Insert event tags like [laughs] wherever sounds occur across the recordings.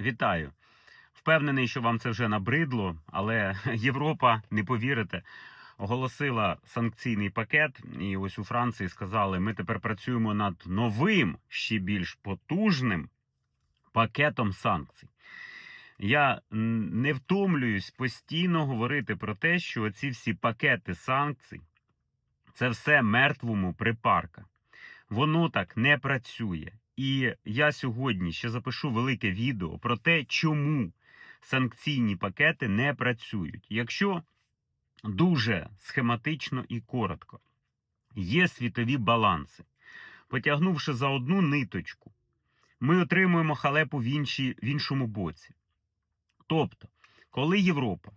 Вітаю. Впевнений, що вам це вже набридло, але [laughs] Європа, не повірите, оголосила санкційний пакет. І ось у Франції сказали: ми тепер працюємо над новим, ще більш потужним пакетом санкцій. Я не втомлююсь постійно говорити про те, що ці всі пакети санкцій це все мертвому припарка. Воно так не працює. І я сьогодні ще запишу велике відео про те, чому санкційні пакети не працюють. Якщо дуже схематично і коротко, є світові баланси. Потягнувши за одну ниточку, ми отримуємо халепу в, іншій, в іншому боці. Тобто, коли Європа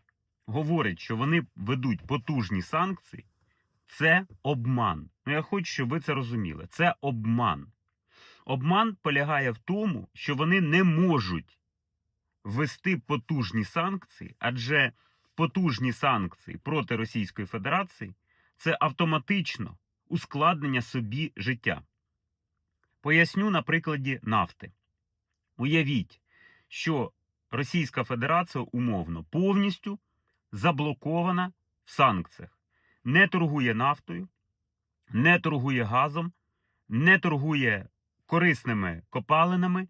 говорить, що вони ведуть потужні санкції, це обман. Ну я хочу, щоб ви це розуміли. Це обман. Обман полягає в тому, що вони не можуть ввести потужні санкції, адже потужні санкції проти Російської Федерації це автоматично ускладнення собі життя. Поясню на прикладі нафти. Уявіть, що Російська Федерація умовно повністю заблокована в санкціях, не торгує нафтою, не торгує газом, не торгує корисними копалинами,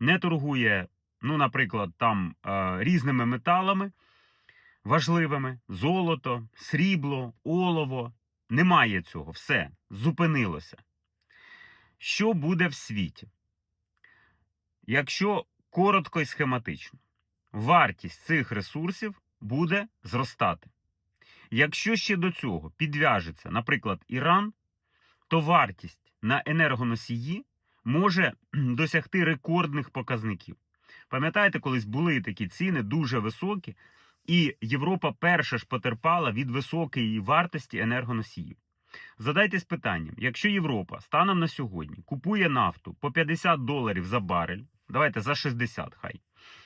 не торгує, ну, наприклад, там е, різними металами важливими: золото, срібло, олово. Немає цього, все зупинилося. Що буде в світі? Якщо коротко і схематично, вартість цих ресурсів буде зростати. Якщо ще до цього підв'яжеться, наприклад, Іран, то вартість на енергоносії може [clears throat] досягти рекордних показників. Пам'ятаєте, колись були такі ціни дуже високі, і Європа перша ж потерпала від високої вартості енергоносіїв. Задайтесь питанням: якщо Європа станом на сьогодні купує нафту по 50 доларів за барель, давайте за 60 хай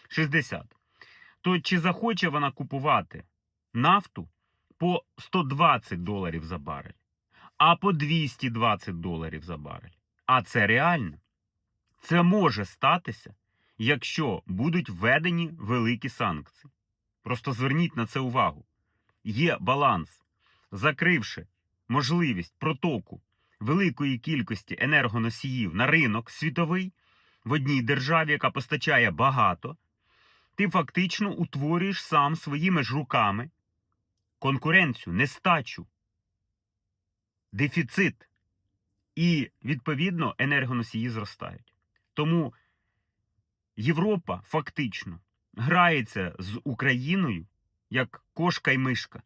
60, то чи захоче вона купувати нафту по 120 доларів за барель, а по 220 доларів за барель? А це реально. Це може статися, якщо будуть введені великі санкції. Просто зверніть на це увагу. Є баланс, закривши можливість протоку великої кількості енергоносіїв на ринок світовий в одній державі, яка постачає багато, ти фактично утворюєш сам своїми ж руками конкуренцію, нестачу, дефіцит. І, відповідно, енергоносії зростають. Тому Європа фактично грається з Україною як кошка й мишка.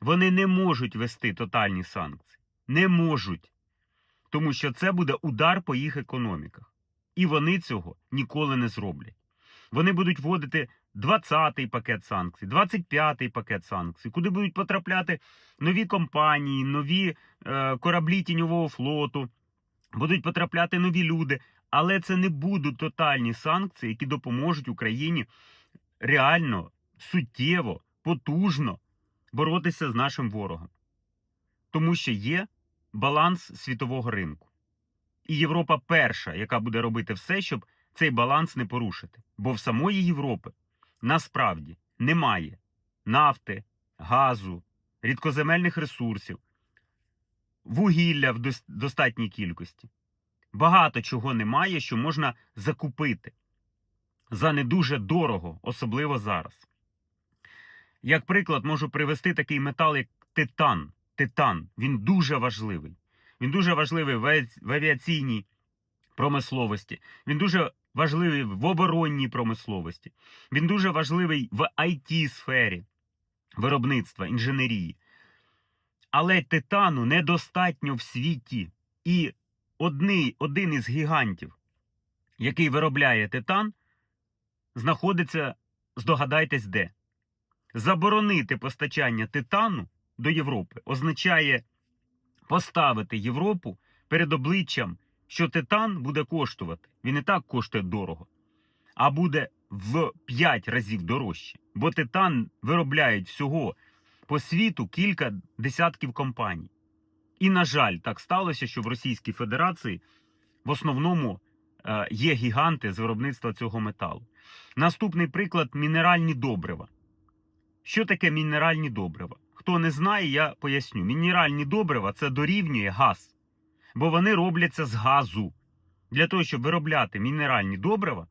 Вони не можуть вести тотальні санкції. Не можуть. Тому що це буде удар по їх економіках. І вони цього ніколи не зроблять. Вони будуть вводити 20-й пакет санкцій, 25-й пакет санкцій, куди будуть потрапляти нові компанії, нові е, кораблі тіньового флоту, будуть потрапляти нові люди. Але це не будуть тотальні санкції, які допоможуть Україні реально, суттєво, потужно боротися з нашим ворогом. Тому що є баланс світового ринку. І Європа перша, яка буде робити все, щоб цей баланс не порушити. Бо в самої Європи насправді немає нафти, газу, рідкоземельних ресурсів, вугілля в достатній кількості. Багато чого немає, що можна закупити за не дуже дорого, особливо зараз. Як приклад, можу привести такий метал, як титан. Титан. Він дуже важливий. Він дуже важливий в авіаційній промисловості. Він дуже важливий в оборонній промисловості. Він дуже важливий в it сфері виробництва, інженерії. Але титану недостатньо в світі. І одний, один із гігантів, який виробляє титан, знаходиться, здогадайтесь, де. Заборонити постачання титану до Європи означає поставити Європу перед обличчям, що титан буде коштувати. Він і так коштує дорого, а буде в 5 разів дорожче. Бо титан виробляють всього по світу кілька десятків компаній. І, на жаль, так сталося, що в Російській Федерації в основному е, є гіганти з виробництва цього металу. Наступний приклад мінеральні добрива. Що таке мінеральні добрива? Хто не знає, я поясню. Мінеральні добрива це дорівнює газ, бо вони робляться з газу. Для того, щоб виробляти мінеральні добрива,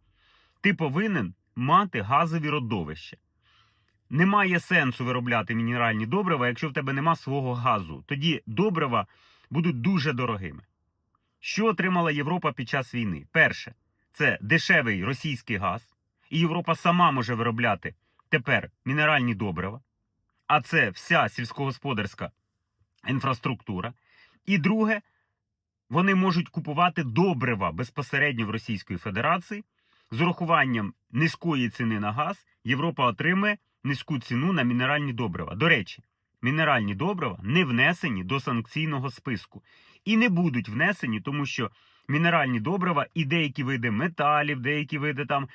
ти повинен мати газові родовища. Немає сенсу виробляти мінеральні добрива, якщо в тебе нема свого газу. Тоді добрива будуть дуже дорогими. Що отримала Європа під час війни? Перше, це дешевий російський газ, і Європа сама може виробляти тепер мінеральні добрива, а це вся сільськогосподарська інфраструктура. І друге, вони можуть купувати добрива безпосередньо в Російської Федерації. З урахуванням низької ціни на газ Європа отримає низьку ціну на мінеральні добрива. До речі, мінеральні добрива не внесені до санкційного списку і не будуть внесені, тому що мінеральні добрива і деякі види металів, деякі види там е,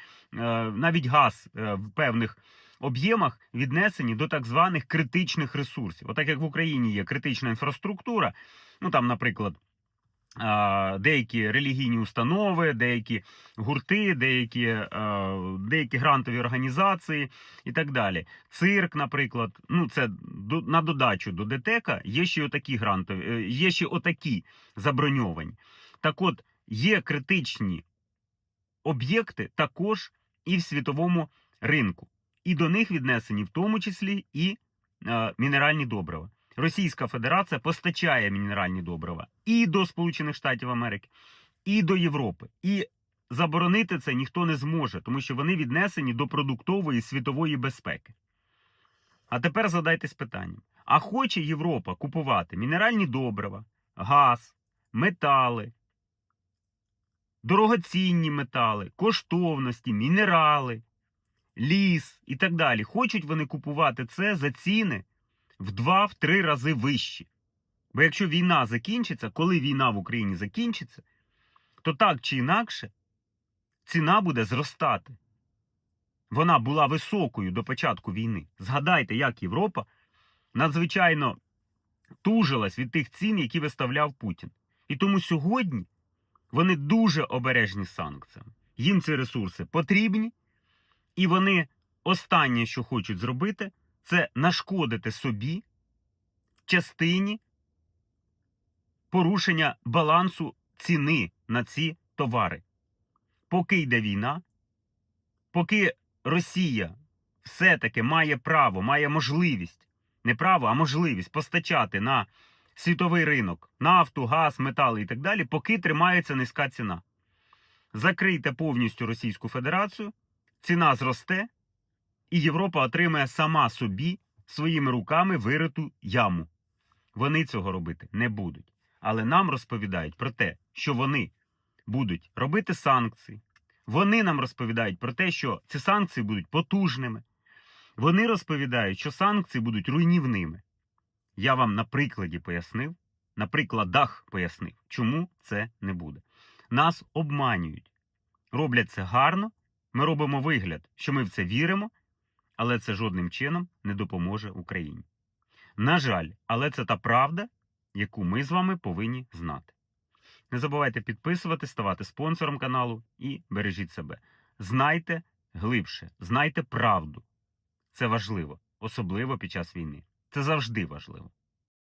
навіть газ е, в певних об'ємах віднесені до так званих критичних ресурсів. Отак як в Україні є критична інфраструктура, ну там, наприклад. Деякі релігійні установи, деякі гурти, деякі, деякі грантові організації і так далі. Цирк, наприклад, ну це на додачу до ДТЕКа є ще отакі грантові, е, є ще отакі заброньовані. Так от, є критичні об'єкти також і в світовому ринку. І до них віднесені в тому числі і мінеральні добрива. Російська Федерація постачає мінеральні добрива і до Сполучених Штатів Америки, і до Європи. І заборонити це ніхто не зможе, тому що вони віднесені до продуктової світової безпеки. А тепер задайтесь питанням: а хоче Європа купувати мінеральні добрива, газ, метали, дорогоцінні метали, коштовності, мінерали, ліс і так далі. Хочуть вони купувати це за ціни в 2-3 рази вищі. Бо якщо війна закінчиться, коли війна в Україні закінчиться, то так чи інакше ціна буде зростати. Вона була високою до початку війни. Згадайте, як Європа надзвичайно тужилась від тих цін, які виставляв Путін. І тому сьогодні вони дуже обережні з санкціями. Їм ці ресурси потрібні, і вони останнє, що хочуть зробити, це нашкодити собі частині порушення балансу ціни на ці товари. Поки йде війна, поки Росія все-таки має право, має можливість, не право, а можливість постачати на світовий ринок нафту, газ, метали і так далі, поки тримається низька ціна. Закрийте повністю Російську Федерацію, ціна зросте, і Європа отримає сама собі своїми руками вириту яму. Вони цього робити не будуть. Але нам розповідають про те, що вони будуть робити санкції. Вони нам розповідають про те, що ці санкції будуть потужними. Вони розповідають, що санкції будуть руйнівними. Я вам на прикладі пояснив, на прикладах пояснив, чому це не буде. Нас обманюють, роблять це гарно. Ми робимо вигляд, що ми в це віримо, але це жодним чином не допоможе Україні. На жаль, але це та правда, яку ми з вами повинні знати. Не забувайте підписувати, ставати спонсором каналу і бережіть себе. Знайте глибше, знайте правду. Це важливо, особливо під час війни. Це завжди важливо.